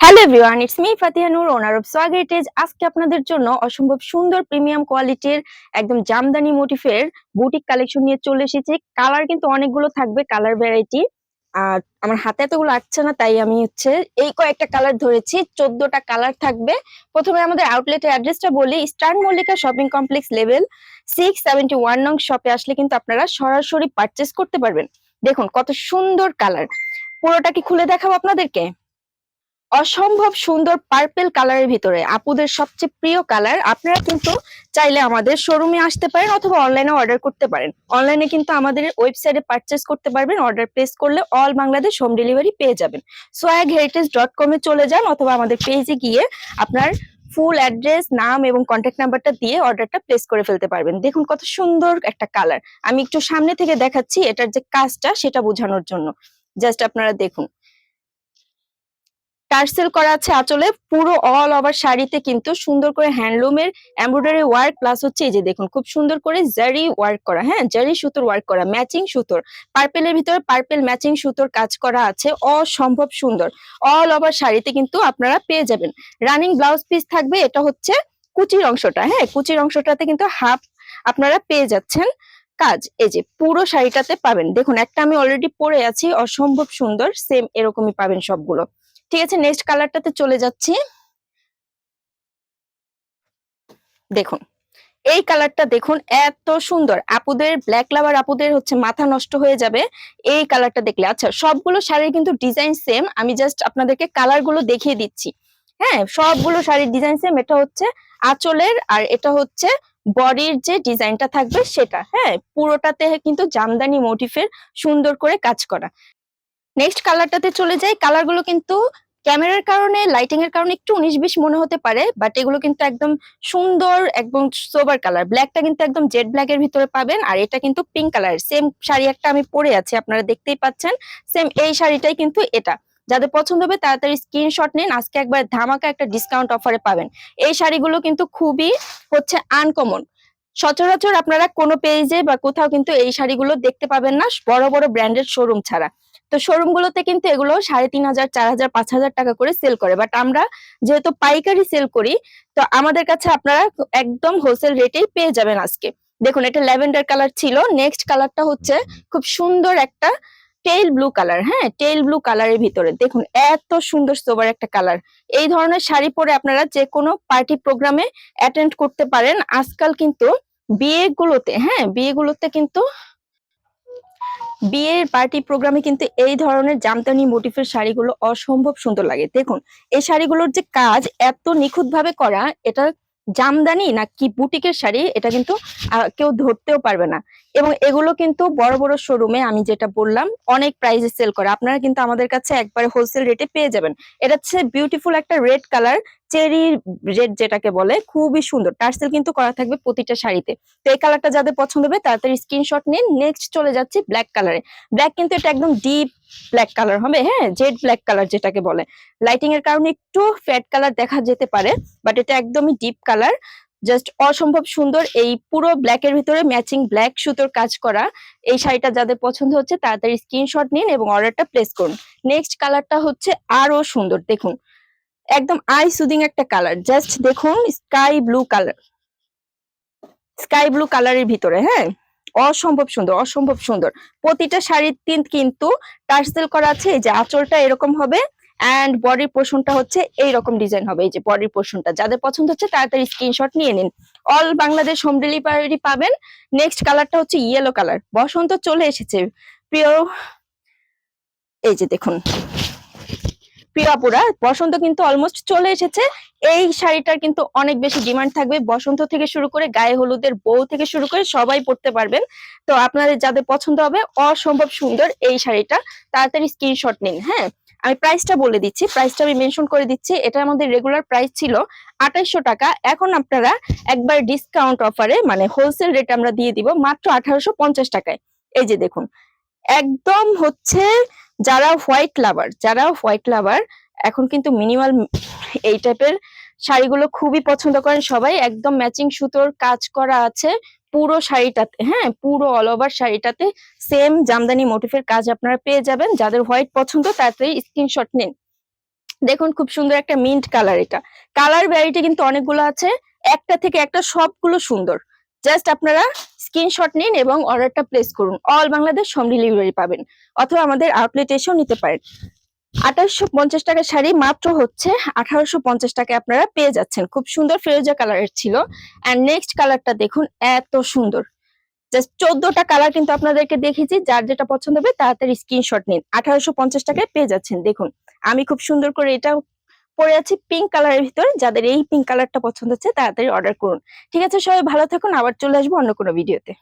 Hello everyone it's me Fatiha Noor owner of সোয়াগেটেজ আজকে আপনাদের জন্য অসম্ভব সুন্দর প্রিমিয়াম কোয়ালিটির একদম জামদানি মোটিফের বুটিক কালেকশন নিয়ে চলে এসেছি। কালার কিন্তু অনেকগুলো থাকবে কালার ভ্যারাইটি আর আমার হাতে এতগুলো আসছে না, তাই আমি হচ্ছে এই কয়েকটা কালার ধরেছি, চোদ্দটা কালার থাকবে। প্রথমে আমাদের আউটলেটের অ্যাড্রেসটা বলি eastern Mallika shopping complex level six seventy one নং শপে আসলে কিন্তু আপনারা সরাসরি পারচেস করতে পারবেন। দেখুন কত সুন্দর কালার পুরোটা কি খুলে দেখাবো আপনাদেরকে? অসম্ভব সুন্দর পার্পেল কালারের ভিতরে আপুদের সবচেয়ে প্রিয় কালার আপনারা কিন্তু চাইলে আমাদের শোরুমে আসতে পারেন অথবা অনলাইনে অর্ডার করতে পারেন। অনলাইনে কিন্তু আমাদের ওয়েবসাইটে পারচেস করতে পারবেন অর্ডার প্লেস করলে অল বাংলাদেশ হোম ডেলিভারি পেয়ে যাবেন। সোয়াগ হেরিটেজ ডট কমে চলে যান অথবা আমাদের পেজে গিয়ে আপনার ফুল অ্যাড্রেস নাম এবং কন্ট্যাক্ট নাম্বারটা দিয়ে অর্ডারটা প্লেস করে ফেলতে পারবেন। দেখুন কত সুন্দর একটা কালার আমি একটু সামনে থেকে দেখাচ্ছি এটার যে কাজটা, সেটা বোঝানোর জন্য। জাস্ট আপনারা দেখুন। টার্সেল করা আছে আঁচলে। পুরো অল ওভার শাড়িতে কিন্তু সুন্দর করে হ্যান্ডলুমের এমব্রয়ডারি ওয়ার্ক প্লাস হচ্ছে এই যে দেখুন, খুব সুন্দর করে জারি ওয়ার্ক করা হ্যাঁ জারি সুতোর ওয়ার্ক করা ম্যাচিং সুতোর। পার্পেলের ভিতরে পার্পেল ম্যাচিং সুতোর কাজ করা আছে, অসম্ভব সুন্দর। অল ওভার শাড়িতে কিন্তু আপনারা পেয়ে যাবেন। রানিং ব্লাউজ পিস থাকবে, এটা হচ্ছে কুচির অংশটা হ্যাঁ কুচির অংশটাতে কিন্তু হাফ আপনারা পেয়ে যাচ্ছেন কাজ। এই যে পুরো শাড়িটাতে পাবেন। দেখুন, একটা আমি অলরেডি পরে আছি, অসম্ভব সুন্দর সেম এরকমই পাবেন সবগুলো। ঠিক আছে নেক্সট কালারটাতে চলে যাচ্ছি। দেখুন, এই কালারটা দেখুন এত সুন্দর। আপুদের ব্ল্যাক লাভার আপুদের হচ্ছে মাথা নষ্ট হয়ে যাবে এই কালারটা দেখলে। আচ্ছা সবগুলো শাড়ির কিন্তু ডিজাইন সেম আমি জাস্ট আপনাদেরকে কালারগুলো দেখিয়ে দিচ্ছি। হ্যাঁ সবগুলো শাড়ির ডিজাইন সেম এটা হচ্ছে আঁচলের আর এটা হচ্ছে বডির যে ডিজাইনটা থাকবে সেটা। হ্যাঁ পুরোটাতে কিন্তু জামদানি মোটিফের সুন্দর করে কাজ করা। নেক্সট কালারটাতে চলে যাই। কালারগুলো কিন্তু ক্যামেরার কারণে লাইটিং এর কারণে একটু উনিশ বিশ মনে হতে পারে বাট এগুলো কিন্তু একদম সুন্দর, একদম সোবার কালার ব্ল্যাকটা কিন্তু একদম জেড ব্ল্যাক এর ভিতরে পাবেন, আর এটা কিন্তু পিঙ্ক কালার সেম শাড়ি একটা আমি পরে আছি, আপনারা দেখতেই পাচ্ছেন। সেম এই শাড়িটাই কিন্তু এটা। যাদের পছন্দ হবে, তাড়াতাড়ি স্ক্রিনশট নিন। আজকে একবার ধামাকা একটা ডিসকাউন্ট অফারে পাবেন। এই শাড়িগুলো কিন্তু খুবই হচ্ছে আনকমন সচরাচর আপনারা কোনো পেজে বা কোথাও কিন্তু এই শাড়িগুলো দেখতে পাবেন না, বড় বড় ব্র্যান্ডের শোরুম ছাড়া। তো শোরুম গুলোতে কিন্তু এগুলো সাড়ে তিন হাজার, চার হাজার, পাঁচ হাজার টাকা করে সেল করে। বাট আমরা যেহেতু পাইকারি সেল করি, তো আমাদের কাছে আপনারা একদম হোলসেল রেটেই পেয়ে যাবেন আজকে। দেখুন, এটা ল্যাভেন্ডার কালার ছিল। নেক্সট কালারটা হচ্ছে খুব সুন্দর একটা টেইল ব্লু কালার হ্যাঁ? টেইল ব্লু কালারের ভিতরে। দেখুন, এত সুন্দর সোবার একটা কালার এই ধরনের শাড়ি পরে আপনারা যে কোনো পার্টি প্রোগ্রামে অ্যাটেন্ড করতে পারেন। আজকাল কিন্তু বিয়েগুলোতে হ্যাঁ? বিয়েগুলোতে কিন্তু বিয়ের পার্টি প্রোগ্রামে কিন্তু এই ধরনের জামদানি মোটিফের শাড়িগুলো অসম্ভব সুন্দর লাগে। দেখুন, এই শাড়িগুলোর যে কাজ এত নিখুঁত ভাবে করা, এটা জামদানি না কি বুটিকের শাড়ি, এটা কিন্তু কেউ ধরতেও পারবে না। এবং এগুলো কিন্তু বড় বড় শোরুমে আমি যেটা বললাম, অনেক প্রাইসে সেল করে। আপনারা কিন্তু আমাদের কাছে একবারে হোলসেল রেটে পেয়ে যাবেন। এটা হচ্ছে বিউটিফুল একটা রেড কালার চেরি রেড যেটাকে বলে, খুবই সুন্দর। টার্সেল কিন্তু করা থাকবে প্রতিটা শাড়িতে। তো এই কালারটা যাদের পছন্দ হবে, তাড়াতাড়ি স্ক্রিনশট নিন নেক্সট চলে যাচ্ছে ব্ল্যাক কালারে ব্ল্যাক কিন্তু এটা একদম ডিপ ব্ল্যাক কালার হবে হ্যাঁ? জেড ব্ল্যাক কালার যেটাকে বলে। লাইটিং এর কারণে একটু ফ্যাট কালার দেখা যেতে পারে বাট এটা একদমই ডিপ কালার জাস্ট অসম্ভব সুন্দর এই পুরো ব্ল্যাক এর ভিতরে ম্যাচিং ব্ল্যাক সুতোর কাজ করা। এই শাড়িটা যাদের পছন্দ হচ্ছে তাড়াতাড়ি স্ক্রিনশট নিন এবং অর্ডারটা প্লেস করুন। নেক্সট কালারটা হচ্ছে আরও সুন্দর, দেখুন। একদম আই সুদিং একটা কালার জাস্ট দেখুন sky blue colour sky blue কালারের ভিতরে হ্যাঁ? অসম্ভব সুন্দর অসম্ভব সুন্দর। প্রতিটা শাড়ির তিন কিন্তু টার্সেল করা আছে, এই যে আঁচলটা এরকম হবে। অ্যান্ড বডির পোর্শনটা হচ্ছে এই রকম ডিজাইন হবে। এই যে বডির পোর্শনটা যাদের পছন্দ হচ্ছে তাড়াতাড়ি স্ক্রিনশট নিয়ে নিন। অল বাংলাদেশ হোম ডেলিভারি পাবেন। নেক্সট কালারটা হচ্ছে ইয়েলো কালার বসন্ত চলে এসেছে। প্রিয় এই যে দেখুন। প্রিয়াপুরা বসন্ত কিন্তু অলমোস্ট চলে এসেছে। এই শাড়িটার কিন্তু অনেক বেশি ডিমান্ড থাকবে। বসন্ত থেকে শুরু করে গায়ে হলুদের বউ থেকে শুরু করে সবাই পড়তে পারবেন। তো আপনাদের যাদের পছন্দ হবে, অসম্ভব সুন্দর এই শাড়িটা। তাড়াতাড়ি স্ক্রিনশট নিন হ্যাঁ? আমি প্রাইসটা বলে দিচ্ছি প্রাইসটা আমি মেনশন করে দিচ্ছি এটা আমাদের রেগুলার প্রাইস ছিল আঠাইশশো টাকা। এখন আপনারা একবার ডিসকাউন্ট অফারে মানে হোলসেল রেট আমরা দিয়ে দিব মাত্র আঠারোশো পঞ্চাশ টাকায়। এই যে দেখুন, একদম হচ্ছে যারা হোয়াইট লাভার যারা হোয়াইট লাভার এখন কিন্তু মিনিমাল এই টাইপের শাড়িগুলো খুবই পছন্দ করেন সবাই। একদম ম্যাচিং সুতোর কাজ করা আছে। পুরো শাড়িটাতে হ্যাঁ পুরো অল ওভার শাড়িটাতে সেম জামদানি মোটিফের কাজ আপনারা পেয়ে যাবেন। যাদের হোয়াইট পছন্দ তাড়াতাড়ি স্ক্রিনশট নিন। দেখুন খুব সুন্দর একটা মিন্ট কালার এটা। কালার ভ্যারাইটি কিন্তু অনেকগুলো আছে। একটা থেকে একটা সবগুলো সুন্দর। জাস্ট আপনারা স্ক্রিনশট নিন এবং অর্ডারটা প্লেস করুন। অল বাংলাদেশ হোম ডেলিভারি পাবেন। অথবা আমাদের আউটলেট এসেও নিতে পারেন। আঠাশশো পঞ্চাশ টাকার শাড়ি মাত্র হচ্ছে আঠারোশো পঞ্চাশ টাকায় আপনারা পেয়ে যাচ্ছেন। খুব সুন্দর ফিরোজা কালারের ছিল। অ্যান্ড নেক্সট কালারটা দেখুন, এত সুন্দর। জাস্ট চোদ্দটা কালার কিন্তু আপনাদেরকে দেখেছি যার যেটা পছন্দ হবে তাড়াতাড়ি স্ক্রিনশট নিন। আঠারোশো পঞ্চাশ টাকায় পেয়ে যাচ্ছেন। দেখুন, আমি খুব সুন্দর করে এটা পরে আছি পিঙ্ক কালারের ভিতরে। যাদের এই পিঙ্ক কালারটা পছন্দ হচ্ছে তাড়াতাড়ি অর্ডার করুন। ঠিক আছে, সবাই ভালো থাকুন। আবার চলে আসব অন্য কোনো ভিডিওতে